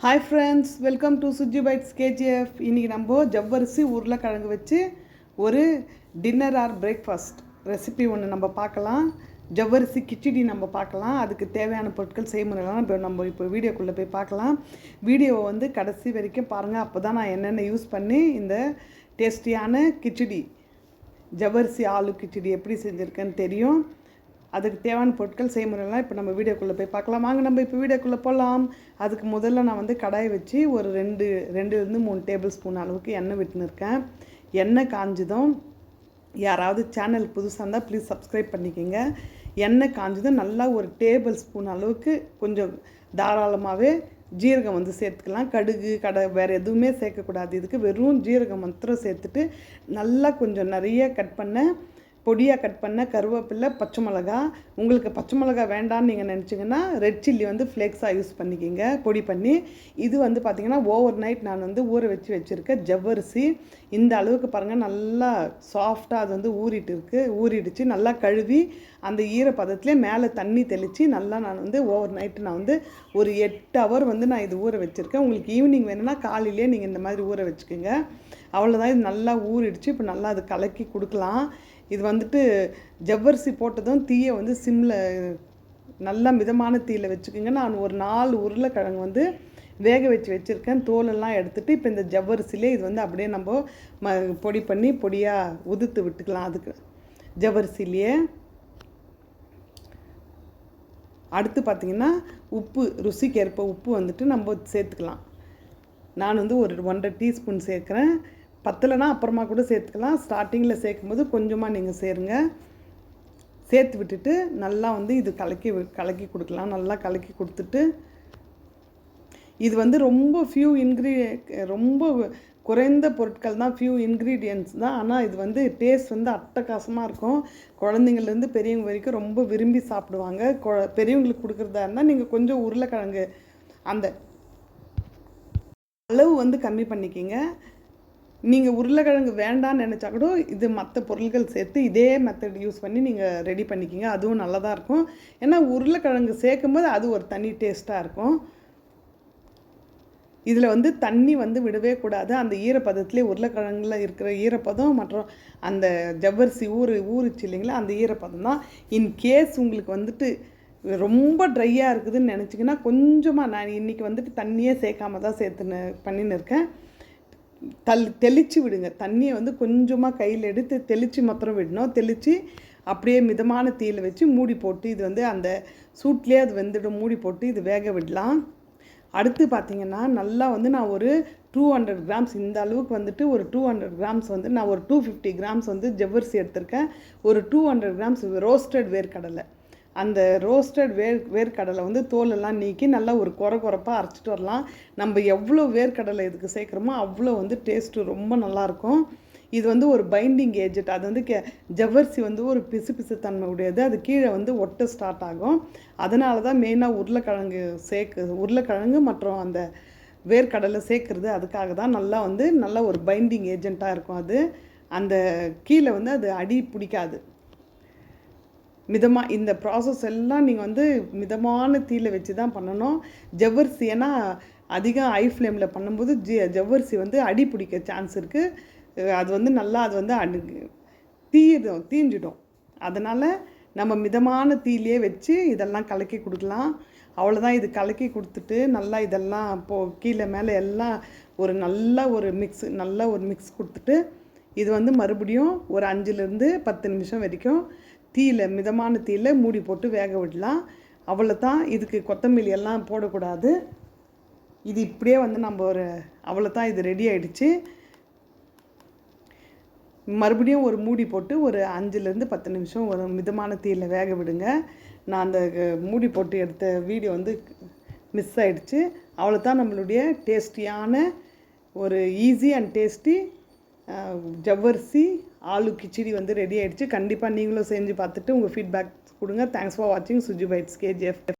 Hi friends welcome to Suji bites KGF இன்றைக்கி நம்ம ஜவ்வரிசி உருளைக்கிழங்கு வச்சு ஒரு டின்னர் ஆர் பிரேக்ஃபாஸ்ட் ரெசிபி ஒன்று நம்ம பார்க்கலாம். ஜவ்வரிசி கிச்சடி நம்ம பார்க்கலாம். அதுக்கு தேவையான பொருட்கள் செய்முறைலாம் இப்போ நம்ம இப்போ வீடியோக்குள்ளே போய் பார்க்கலாம். வீடியோவை வந்து கடைசி வரைக்கும் பாருங்கள் அப்போ தான் நான் என்னென்ன யூஸ் பண்ணி இந்த டேஸ்டியான கிச்சடி ஜவ்வரிசி ஆலு கிச்சடி எப்படி செஞ்சுருக்கேன்னு தெரியும். அதுக்கு தேவையான பொருட்கள் செய்முறைலாம் இப்போ நம்ம வீடியோக்குள்ளே போய் பார்க்கலாம். வாங்க நம்ம இப்போ வீடியோக்குள்ளே போகலாம் அதுக்கு முதல்ல நான் வந்து கடாயை வச்சு ஒரு ரெண்டு ரெண்டுலேருந்து மூணு டேபிள் ஸ்பூன் அளவுக்கு எண்ணெய் விட்டுன்னு இருக்கேன் எண்ணெய் காஞ்சதும். யாராவது சேனல் புதுசாக இருந்தால் ப்ளீஸ் சப்ஸ்கிரைப் பண்ணிக்கோங்க. எண்ணெய் காஞ்சதும். நல்லா ஒரு டேபிள் ஸ்பூன் அளவுக்கு கொஞ்சம் தாராளமாகவே ஜீரகம் வந்து சேர்த்துக்கலாம். கடுகு கடை வேறு எதுவுமே சேர்க்கக்கூடாது. இதுக்கு வெறும் ஜீரகம் மாத்திரம் சேர்த்துட்டு நல்லா கொஞ்சம் நிறைய கட் பண்ண பொடியாக கட் பண்ண கருவேப்பிலை பச்சை மிளகா. உங்களுக்கு பச்சை மிளகா வேண்டான்னு நீங்கள் நினச்சிங்கன்னா ரெட் சில்லி வந்து ஃப்ளேக்ஸாக யூஸ் பண்ணிக்கிங்க பொடி பண்ணி. இது வந்து பார்த்திங்கன்னா ஓவர் நைட் நான் வந்து ஊற வச்சு வச்சுருக்கேன் ஜவ்வரிசி. இந்த அளவுக்கு பாருங்கள் நல்லா சாஃப்டாக அது வந்து ஊறிட்டு இருக்குது ஊறிடுச்சு நல்லா கழுவி அந்த ஈரப்பதத்துலேயே மேலே தண்ணி தெளித்து நல்லா நான் வந்து ஓவர் நைட்டு நான் வந்து ஒரு எட்டு ஹவர் வந்து நான் இது ஊற வச்சுருக்கேன். உங்களுக்கு ஈவினிங் வேணும்னா காலையிலேயே நீங்கள் இந்த மாதிரி ஊற வச்சுக்கோங்க. அவ்வளோதான் இது நல்லா ஊறிடுச்சு. இப்போ நல்லா அது கலக்கி கொடுக்கலாம். இது வந்துட்டு ஜவ்வரிசி போட்டதும் தீயை வந்து சிம்மில் நல்லா மிதமான தீயில் வச்சுக்கோங்க. நான் ஒரு நாலு உருளைக்கிழங்கு வந்து வேக வச்சு வச்சுருக்கேன். தோலெல்லாம் எடுத்துகிட்டு இப்போ இந்த ஜவ்வரிசிலே இது வந்து அப்படியே நம்ம ம பொடி பண்ணி பொடியாக உதுத்து விட்டுக்கலாம் அதுக்கு. ஜவ்வரிசிலேயே அடுத்து பார்த்திங்கன்னா உப்பு ருசிக்கு ஏற்ப உப்பு வந்துட்டு நம்ம சேர்த்துக்கலாம். நான் வந்து ஒரு ஒன்றரை டீஸ்பூன் சேர்க்குறேன். பத்தலைனா அப்புறமா கூட சேர்த்துக்கலாம். ஸ்டார்டிங்கில் சேர்க்கும்போது கொஞ்சமாக நீங்கள் சேருங்க. சேர்த்து விட்டுட்டு நல்லா வந்து இது கலக்கி கலக்கி கொடுக்கலாம். நல்லா கலக்கி கொடுத்துட்டு இது வந்து ரொம்ப ஃபியூ இன்க்ரீ ரொம்ப குறைந்த பொருட்கள் தான். ஃபியூ இன்க்ரீடியன்ட்ஸ் தான். ஆனால் இது வந்து டேஸ்ட் வந்து அட்டகாசமாக இருக்கும். குழந்தைங்கள்லேருந்து பெரியவங்க வரைக்கும் ரொம்ப விரும்பி சாப்பிடுவாங்க. கொ பெரியவங்களுக்கு கொடுக்குறதா இருந்தால் நீங்கள் கொஞ்சம் உருளைக்கிழங்கு அந்த அளவு வந்து கம்மி பண்ணிக்கிங்க. நீங்கள் உருளைக்கிழங்கு வேண்டான்னு நினச்சா கூட இது மற்ற பொருட்கள் சேர்த்து இதே மெத்தட் யூஸ் பண்ணி நீங்கள் ரெடி பண்ணிக்கிங்க. அதுவும் நல்லதாக இருக்கும். ஏன்னா உருளைக்கிழங்கு சேர்க்கும் போது அது ஒரு தனி டேஸ்ட்டாக இருக்கும். இதில் வந்து தண்ணி வந்து விடவே கூடாது. அந்த ஈரப்பதத்துலேயே உருளைக்கிழங்குல இருக்கிற ஈரப்பதம் மற்றும் அந்த ஜவ்வரிசி ஊறு ஊறுச்சு இல்லைங்களா? அந்த ஈரப்பதம் தான். இன்கேஸ் உங்களுக்கு வந்துட்டு ரொம்ப ட்ரையாக இருக்குதுன்னு நினச்சிங்கன்னா கொஞ்சமாக நான் இன்றைக்கி வந்துட்டு தண்ணியே சேர்க்காம தான் சேர்த்துன்னு பண்ணின்னு இருக்கேன். தல் தெளித்து விடுங்க. தண்ணியை வந்து கொஞ்சமாக கையில் எடுத்து தெளித்து மாத்திரம் விடணும். தெளித்து அப்படியே மிதமான தீயில் வச்சு மூடி போட்டு இது வந்து அந்த சூட்லேயே அது வெந்துடும். மூடி போட்டு இது வேக விடலாம். அடுத்து பார்த்திங்கன்னா நல்லா வந்து நான் ஒரு டூ ஹண்ட்ரட் கிராம்ஸ் இந்த அளவுக்கு வந்துட்டு ஒரு டூ ஹண்ட்ரட் கிராம்ஸ் வந்து நான் ஒரு டூ ஃபிஃப்டி கிராம்ஸ் வந்து ஜவ்வரிசி எடுத்திருக்கேன். ஒரு டூ ஹண்ட்ரட் கிராம்ஸ் ரோஸ்டட் வேர்க்கடலை. அந்த ரோஸ்டட் வேர் வேர்க்கடலை வந்து தோலெல்லாம் நீக்கி நல்லா ஒரு குறை குறைப்பாக அரைச்சிட்டு வரலாம். நம்ம எவ்வளோ வேர்க்கடலை இதுக்கு சேர்க்குறோமோ அவ்வளோ வந்து டேஸ்ட்டு ரொம்ப நல்லாயிருக்கும். இது வந்து ஒரு பைண்டிங் ஏஜெட் அது வந்து கே ஜவ்வரிசி வந்து ஒரு பிசு பிசு தன்மை உடையது அது கீழே வந்து ஒட்ட ஸ்டார்ட் ஆகும். அதனால தான் மெயினாக உருளைக்கிழங்கு சேர்க்கு உருளைக்கிழங்கு மற்றும் அந்த வேர்க்கடலை சேர்க்குறது அதுக்காக தான் நல்லா வந்து நல்லா ஒரு பைண்டிங் ஏஜெண்ட்டாக இருக்கும் அது. அந்த கீழே வந்து அது அடி பிடிக்காது. மிதமாக இந்த ப்ராசஸ் எல்லாம் நீங்கள் வந்து மிதமான தீயில் வச்சு தான் பண்ணணும். ஜவ்வரிசி ஏன்னா அதிகம் ஐ ஃப்ளேமில் பண்ணும்போது ஜி ஜவ்வரிசி வந்து அடி பிடிக்க சான்ஸ் இருக்குது அது வந்து நல்லா அது வந்து அடு தீயிடும் தீஞ்சிடும். அதனால் நம்ம மிதமான தீயிலே வச்சு இதெல்லாம் கலக்கி கொடுக்கலாம். அவ்வளோதான் இது கலக்கி கொடுத்துட்டு நல்லா இதெல்லாம் போ கீழே மேலே எல்லாம் ஒரு நல்ல ஒரு மிக்ஸ் நல்ல ஒரு மிக்ஸ் கொடுத்துட்டு இது வந்து மறுபடியும் ஒரு அஞ்சுலேருந்து பத்து நிமிஷம் வரைக்கும் தீயில் மிதமான தீயில் மூடி போட்டு வேக விடலாம். அவ்வளோ தான் இதுக்கு கொத்தமல்லி எல்லாம் போடக்கூடாது. இது இப்படியே வந்து நம்ம ஒரு அவ்வளோ தான் இது ரெடி ஆகிடுச்சு மறுபடியும் ஒரு மூடி போட்டு ஒரு அஞ்சுலேருந்து பத்து நிமிஷம் ஒரு மிதமான தீயில் வேக விடுங்க. நான் அந்த மூடி போட்டு எடுத்த வீடியோ வந்து மிஸ் ஆகிடுச்சு அவ்வளோ தான் நம்மளுடைய டேஸ்டியான ஒரு ஈஸி அண்ட் டேஸ்டி ஜவ்வரிசி ஆலு கிச்சடி வந்து ரெடி ஆகிடுச்சு கண்டிப்பாக நீங்களும் செஞ்சு பார்த்துட்டு உங்கள் ஃபீட்பேக் கொடுங்க. தேங்க்ஸ் ஃபார் வாட்சிங் சுஜி பைட்ஸ் கேஜிஎஃப்